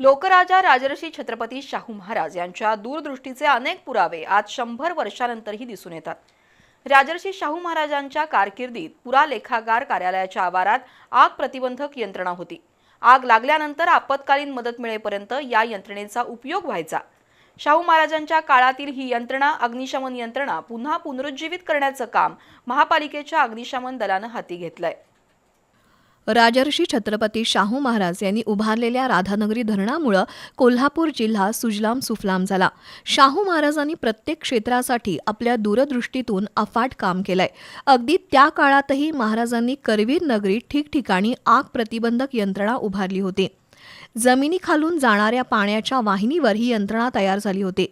लोकराजा राजर्षी छत्रपती शाहू महाराज यांच्या दूरदृष्टीचे अनेक पुरावे आज शंभर वर्षानंतरही दिसून येतात. राजर्षी शाहू महाराजांच्या कारकिर्दीत पुरालेखागार कार्यालयाच्या आवारात आग प्रतिबंधक यंत्रणा होती. आग लागल्यानंतर आपत्कालीन मदत मिळेपर्यंत या यंत्रणेचा उपयोग व्हायचा. शाहू महाराजांच्या काळातील ही यंत्रणा अग्निशमन यंत्रणा पुन्हा पुनरुज्जीवित करण्याचं काम महापालिकेच्या अग्निशमन दलानं हाती घेतलंय. राजर्षी छत्रपती शाहू महाराज यांनी उभारलेल्या राधानगरी धरणामुळं कोल्हापूर जिल्हा सुजलाम सुफलाम झाला. शाहू महाराजांनी प्रत्येक क्षेत्रासाठी आपल्या दूरदृष्टीतून अफाट काम केलंय. अगदी त्या काळातही महाराजांनी करवीर नगरीत ठिकठिकाणी आग प्रतिबंधक यंत्रणा उभारली होती. जमिनीखालून जाणाऱ्या पाण्याच्या वाहिनीवर ही यंत्रणा तयार झाली होती.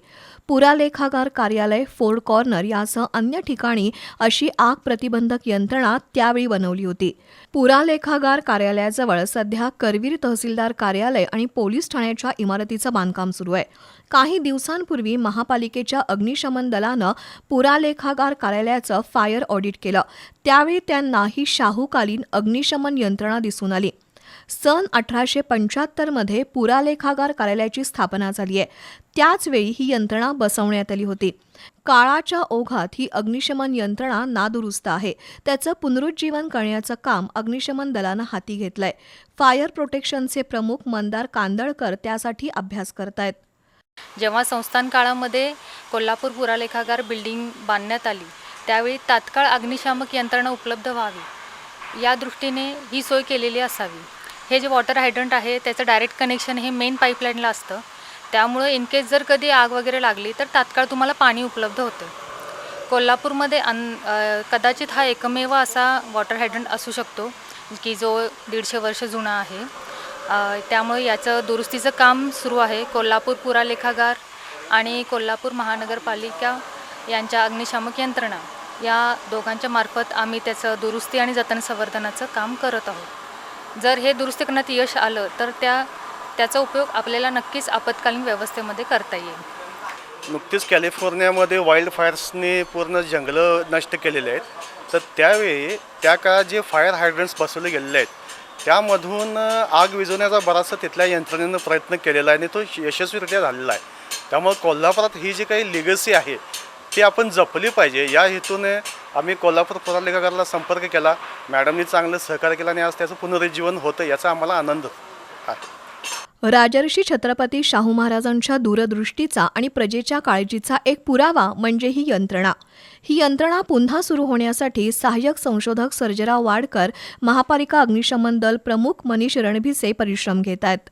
पुरालेखागार कार्यालय फोर्ड कॉर्नर यासह अन्य ठिकाणी अशी आग प्रतिबंधक यंत्रणा त्यावेळी बनवली होती. पुरालेखागार कार्यालयाजवळ सध्या करवीर तहसीलदार कार्यालय आणि पोलीस ठाण्याच्या इमारतीचं बांधकाम सुरू आहे. काही दिवसांपूर्वी महापालिकेच्या अग्निशमन दलानं पुरालेखागार कार्यालयाचं फायर ऑडिट केलं. त्यावेळी त्यांना ही शाहूकालीन अग्निशमन यंत्रणा दिसून आली. सन अठराशे पंच्याहत्तरमध्ये पुरालेखागार कार्यालयाची स्थापना झाली आहे. त्याचवेळी ही यंत्रणा बसवण्यात आली होती. काळाच्या ओघात ही अग्निशमन यंत्रणा नादुरुस्त आहे. त्याचं पुनरुज्जीवन करण्याचं काम अग्निशमन दलानं हाती घेतलंय. फायर प्रोटेक्शनचे प्रमुख मंदार कांदळकर त्यासाठी अभ्यास करतायत. जेव्हा संस्थान काळामध्ये कोल्हापूर पुरालेखागार बिल्डिंग बांधण्यात आली त्यावेळी तात्काळ अग्निशामक यंत्रणा उपलब्ध व्हावी. या दृष्टीने ही सोय केलेली असावी. हे जे वॉटर हायड्रंट आहे त्याचं डायरेक्ट कनेक्शन हे मेन पाईपलाईनला असतं. त्यामुळं इन केस जर कधी आग वगैरे लागली तर तात्काळ तुम्हाला पाणी उपलब्ध होतं. कोल्हापूरमध्ये अन कदाचित हा एकमेव असा वॉटर हायड्रंट असू शकतो की जो दीडशे वर्ष जुना आहे. त्यामुळे याचं दुरुस्तीचं काम सुरू आहे. कोल्हापूर पुरालेखागार आणि कोल्हापूर महानगरपालिका यांच्या अग्निशामक यंत्रणा या दोघांच्या मार्फत आम्ही त्याचं दुरुस्ती आणि जतन संवर्धनाचं काम करत आहोत. जर हे दुरुस्ती करण्यात यश आलं तर त्या त्याचा उपयोग आपल्याला नक्कीच आपत्कालीन व्यवस्थेमध्ये करता येईल. नुकतीच कॅलिफोर्नियामध्ये वाईल्ड फायर्सने पूर्ण जंगलं नष्ट केलेले आहेत. तर त्यावेळी त्या काळात जे फायर हायड्रंट्स बसवले गेलेले आहेत त्यामधून आग विझवण्याचा बराचसा तिथल्या यंत्रणेनं प्रयत्न केलेला आहे आणि तो यशस्वीरित्या झालेला आहे. त्यामुळे कोल्हापुरात ही जी काही लिगसी आहे ती आपण जपली पाहिजे. या हेतूने आम्ही कोल्हापूर पुरालेखागाराला संपर्क केला. मॅडमनी चांगलं सहकार्य केलं आणि आज त्याचं पुनरुज्जीवन होतं याचा आम्हाला आनंद. आहे राजर्षी छत्रपती शाहू महाराजांच्या दूरदृष्टीचा आणि प्रजेच्या काळजीचा एक पुरावा म्हणजे ही यंत्रणा. ही यंत्रणा पुन्हा सुरू होण्यासाठी सहाय्यक संशोधक सर्जेराव वाडकर महापालिका अग्निशमन दल प्रमुख मनीष रणभिसे परिश्रम घेत आहेत.